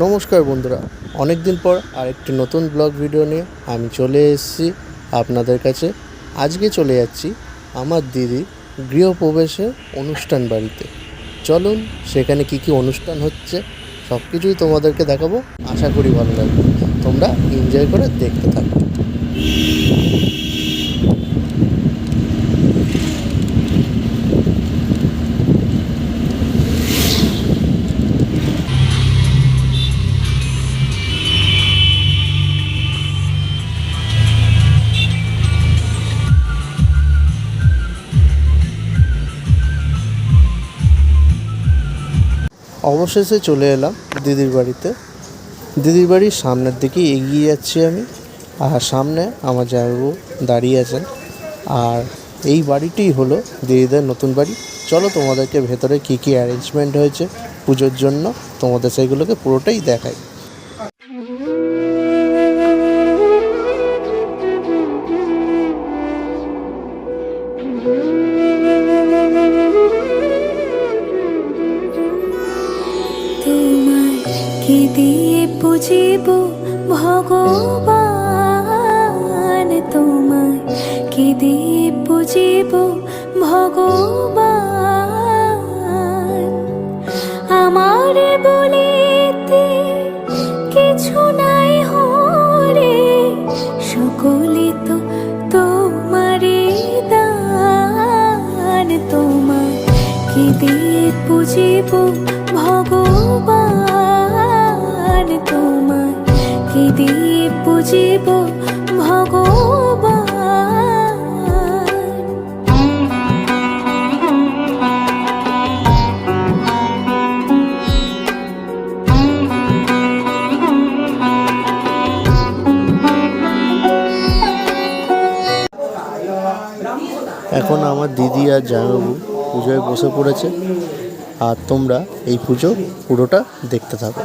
নমস্কার বন্ধুরা অনেক দিন পর আরেকটি নতুন ব্লগ ভিডিও নিয়ে আমি চলে এসেছি আপনাদের কাছে। আজকে চলে যাচ্ছি আমার দিদি গৃহপ্রবেশের অনুষ্ঠান বাড়িতে। চলুন, সেখানে কি কি অনুষ্ঠান হচ্ছে সব কিছুই তোমাদেরকে দেখাবো। আশা করি ভালো লাগবে। তোমরা এনজয় করে দেখতে থাকো। অবশেষে চলে এলাম দিদির বাড়িতে। দিদির বাড়ির সামনের দিকে এগিয়ে যাচ্ছি আমি। আর সামনে আমার জামাইবাবু দাঁড়িয়ে আছেন। আর এই বাড়িটি হলো দিদিদের নতুন বাড়ি। চলো তোমাদেরকে ভেতরে কী কী অ্যারেঞ্জমেন্ট হয়েছে পুজোর জন্য তোমাদের সেগুলোকে পুরোটাই দেখাই। কি দিয়ে বুঝিব ভগবান তোমায়। কি দিয়ে ভগবান এখন আমার দিদি আর জামাইবাবু পুজোয় বসে পড়েছে। আর তোমরা এই পুজো পুরোটা দেখতে থাকো।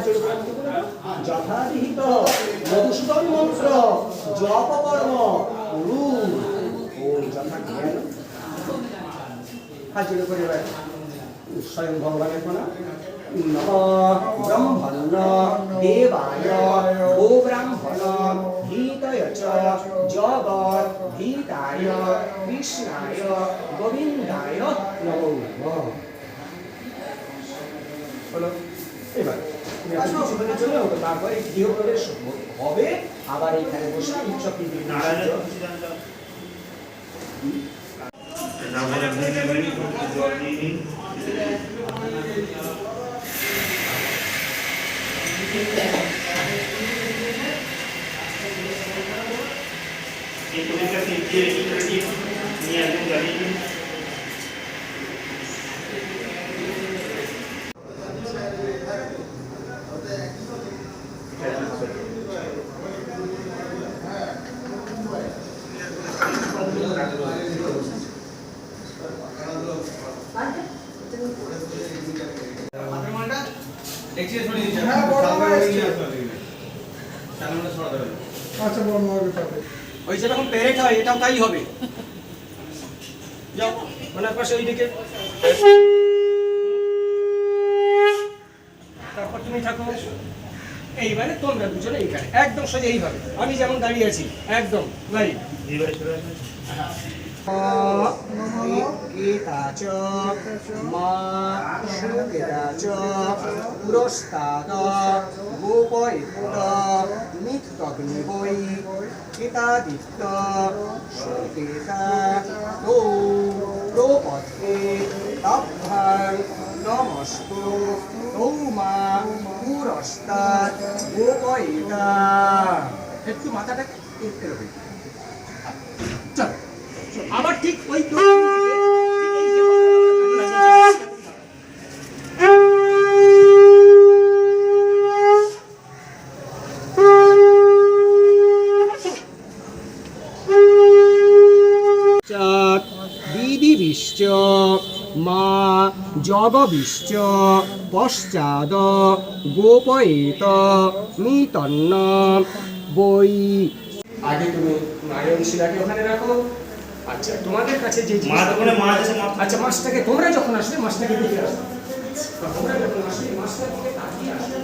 ব্রহ্মণ্য দেবায় গো ব্রাহ্মণ। হিতয় চ জগৎ হিতায় কৃষ্ণায় গোবিন্দায় নমো হলো এবার তারপরে গৃহপ্রবেশ হবে আবার এইখানে বসে উৎসব বিধি ওই হয় এটাও তাই হবে। যাও, ওনার পাশে ওই দিকে তারপর তুমি থাকো। এইবারে তোমরা দুজনে এইখানে। একদম সোজা এইভাবে। আমি যেমন দাঁড়িয়ে আছি, একদম লাইন গীতা মা সুগীতা পুরস্তাদ গোপয়ুত নিত্যগ্নি বৈ গীতাদিত্য সুকেতা দৌ প্রপদ্যে তভ্যাং নমস্তু তৌমা পুরস্তাদ গোপয়িতা। একটু মাথাটা একটু রবে চল আবার ঠিক ওই তো ঠিক এই যেমন চাত দিদিবিশ্চ মা জগবিশ্চ পশ্চাদ গোপয়েত মিতন্ন বই আগে তুমি নারায়ণ শিলাকে ওখানে রাখো। আচ্ছা তোমাদের কাছে যে আচ্ছা মাছটাকে তোমরা যখন আসবে মাছটাকে দেখে আসবে। তোমরা যখন আসবে মাছটার দিকে তাকিয়ে আসবে।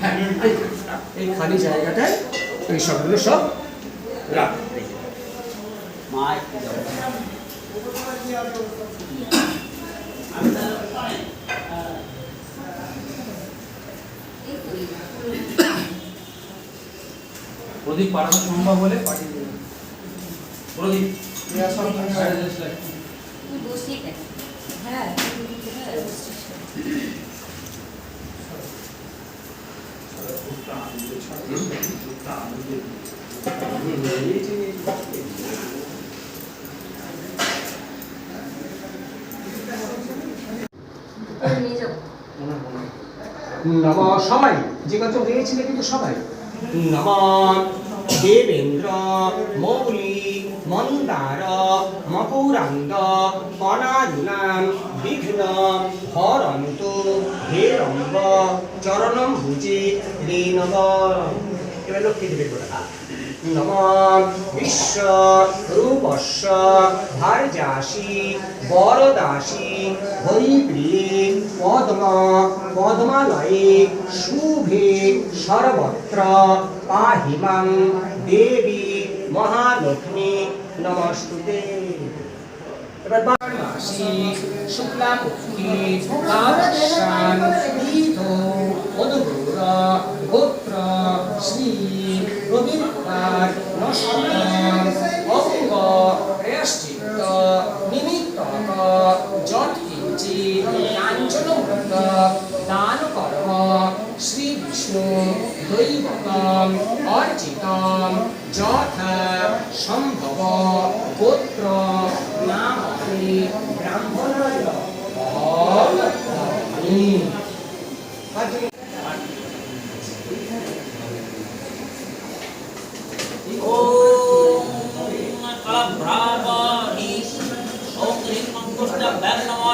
হ্যাঁ এই- খালি জায়গাটায় এই সবগুলো সব রাখ। প্রদীপ পাঠানো সম্ভব হলে পাঠিয়ে দেবেন। প্রদীপ হ্যাঁ নিয়ে যাব নম সবাই, যে কত গিয়েছিলে কিন্তু সবাই। নম দেবেন্দ্র, মৌলি মন্দার মকুরান্দ, অনাদিনাম, বিঘ্ন, হরন্ত। হেরম্ব চরণম ভুজে রেণব এবার লক্ষ্মী দেবের কথা। নম বিশ্ব রূপস্য ভার্যাসি বরদাসি হরিপ্রিয়ে পদ্ম পদ্মালয়ে শুভে সর্বত্র পাহি মাং দেবী মহালক্ষ্মী। নমস্তুতে। এবার বারাণসী শুক্লাপক্ষী তারসান গীতো মধুর গোত্র শ্রী রবীন্দ্রার নষ্টম অঙ্গ প্রেয়শ্চিত্ত নিমিত্তক যৎকিঞ্চি কাঞ্চনমৃত দান কর্ম শ্রী বিষ্ণু দৈবতম অর্চিতম যথা সম্ভব গোত্র নামে ব্রাহ্মণায় অহম দদামি।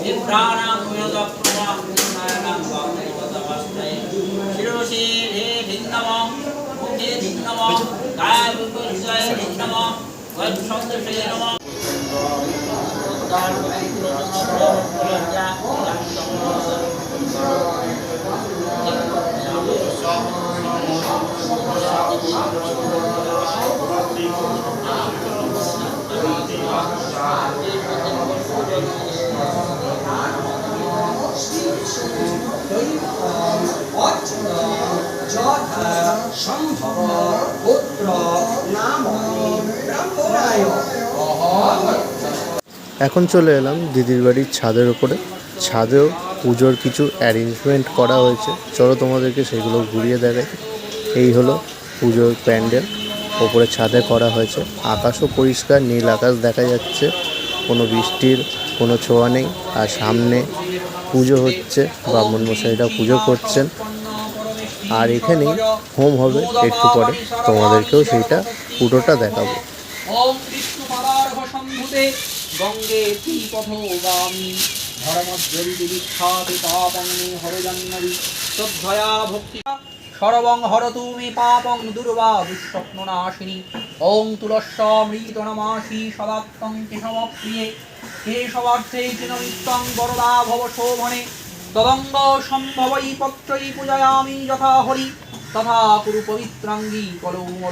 অষ্টমপদে বিভ্রাণাং বিনোদপ্রমাণাং বামদেবতমস্তে শিরোষে হে ধিন্নম মুখে ধিন্নম কায় বিপর্যয় ধিন্নম বৎসন্দশে নম অর্চিত এখন চলে এলাম দিদির বাড়ির ছাদের ওপরে ছাদেও পুজোর কিছু অ্যারেঞ্জমেন্ট করা হয়েছে। চলো তোমাদেরকে সেগুলো ঘুরিয়ে দেখাই। এই হলো পুজোর প্যান্ডেল। ওপরে ছাদে করা হয়েছে। আকাশও পরিষ্কার, নীল আকাশ দেখা যাচ্ছে। কোনো বৃষ্টির কোনো ছোঁয়া নেই। আর সামনে পুজো হচ্ছে। ব্রাহ্মণ মশাইরা পুজো করছেন। আর এখানেই হোম হবে একটু পরে। তোমাদেরকেও সেইটা পুরোটা দেখাবো। গঙ্গে তীপথো গামি ধর্মজ্জলিতে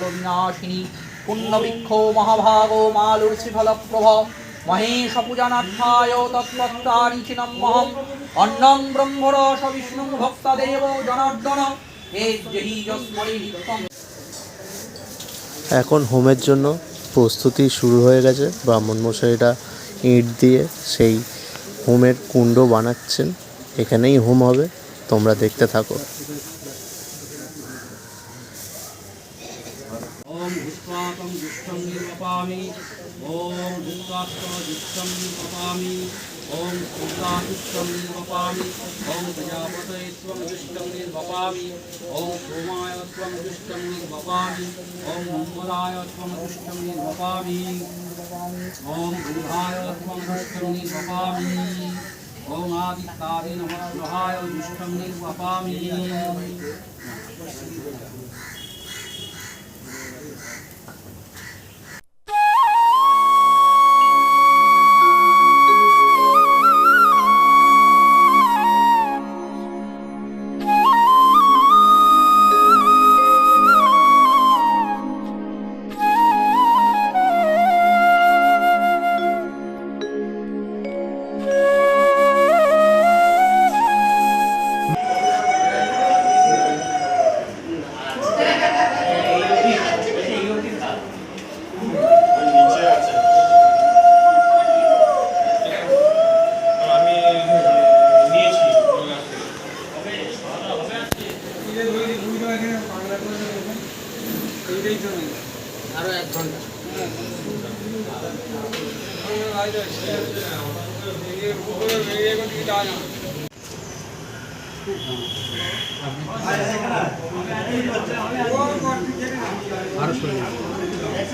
বিনাশিনী পুণ্যবৃক্ষ মহাভাগ মালুর শ্রীফলপ্রভ এখন হোমের জন্য প্রস্তুতি শুরু হয়ে গেছে। ব্রাহ্মণ মশাইরা ইট দিয়ে সেই হোমের কুণ্ড বানাচ্ছেন। এখানেই হোম হবে। তোমরা দেখতে থাকো। ওম ভূত্বাকং দুষ্টং নির্বপামি ওম ভূত্বাত্ম দুষ্টং নির্বপামি ওম সূর্যাতুষ্টং নির্বপামি ওম প্রজাপতয়ে ত্বং দুষ্টং নির্বপামি ওম সোমায় ত্বং দুষ্টং নির্বপামি ওম মঙ্গলায় ত্বং দুষ্টং নির্বপামি ওম বুধায় ত্বং দুষ্টং নির্বপামি ওম আদিত্যাদি নমঃ স্বহায় দুষ্টং নির্বপামি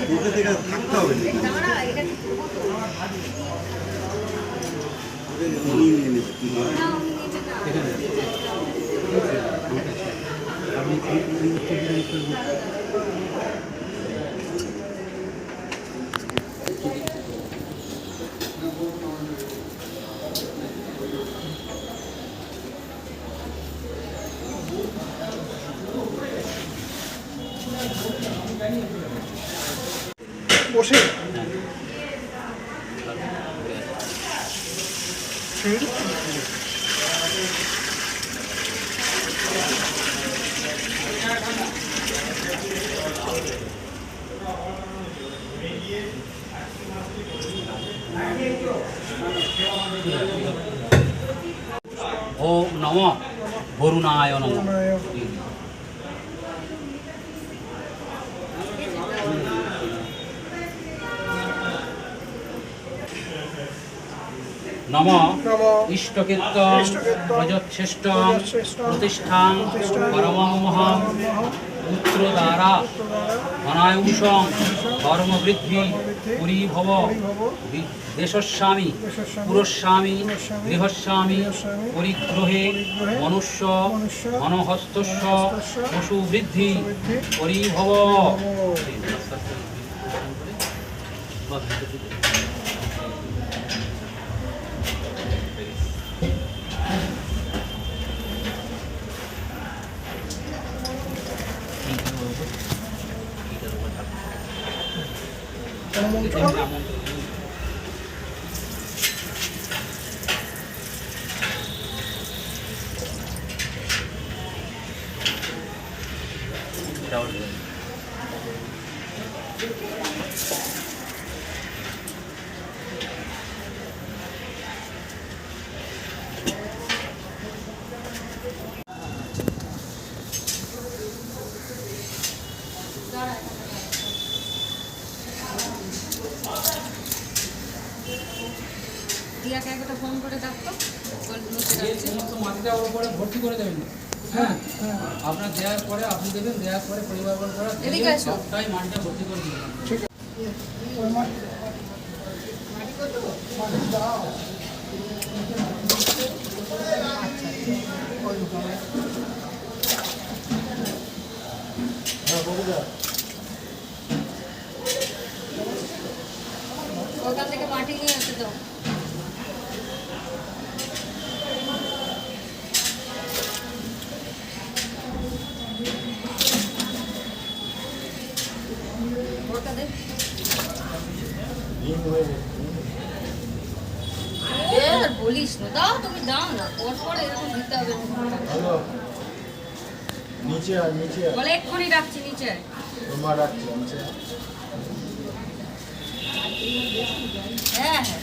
রুটে থেকে থাকতে হবে আমি ওম নম বরুণায় নম। নম। ইষ্টকীর্ত প্রজশ্রেষ্ঠ প্রতিষ্ঠান পরমহম পুত্র দ্বারা অনায়ুষং ধর্মবৃদ্ধি পুরীভব দেশস্বামী পুরস্বামী গৃহস্বামী পরিগ্রহে মনুষ্য অনহস্তস্য পশুবৃদ্ধি পরিভব। mucho. ¿Cómo? ভর্তি করে দেবেন। হ্যাঁ আপনার দেওয়ার পরে আপনি দেবেন দেওয়ার পরে পরিবার করা সবটাই মাটিটা ভর্তি করে দেবেন। ওখান থেকে মাটি নিয়ে আসতে দাও ওটা দে। এ, আর বলিস না দাও তুমি দাও না। ওর পরে এরকম দিতে হবে। নিচে আর নিচে বলে এক্ষুনি ডাকছি নিচে তোমার রাখছি নিচে হ্যাঁ হ্যাঁ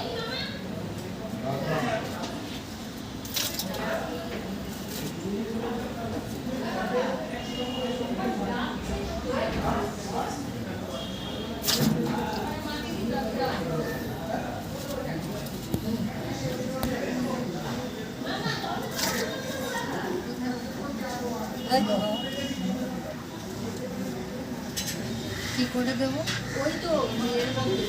তাই তো কি করে দেবো? ওই তো এর মধ্যে।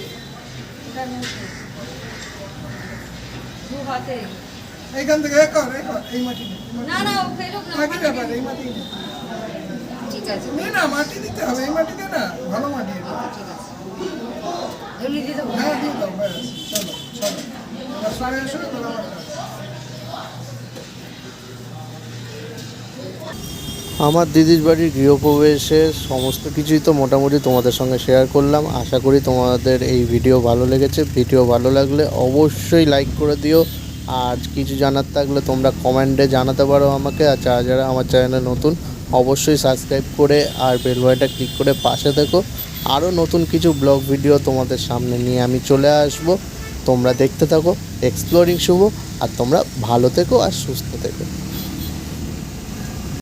দু হাতে। এইখান থেকে এ কর কর এই মাটি না না ও ফেলুক না এই মাটি ঠিক আছে। নে না মাটি দিতে হবে এই মাটি দে না ভালো মাটি। এটা। ঠিক আছে। এমনি দিয়ে দেবো। হ্যাঁ দিয়ে দাও চলো চলো। এবার সরে এসো আমার দিদির বাড়ির গৃহপ্রবেশের সমস্ত কিছুই তো মোটামুটি তোমাদের সঙ্গে শেয়ার করলাম। আশা করি তোমাদের এই ভিডিও ভালো লেগেছে। ভিডিও ভালো লাগলে অবশ্যই লাইক করে দিও। আর কিছু জানার থাকলে তোমরা কমেন্টে জানাতে পারো আমাকে। আর যারা যারা আমার চ্যানেলে নতুন, অবশ্যই সাবস্ক্রাইব করে আর বেল বাটনটা ক্লিক করে পাশে থেকো। আরও নতুন কিছু ব্লগ ভিডিও তোমাদের সামনে নিয়ে আমি চলে আসব। তোমরা দেখতে থাকো। এক্সপ্লোরিং শুভ। আর তোমরা ভালো থেকো আর সুস্থ থেকো।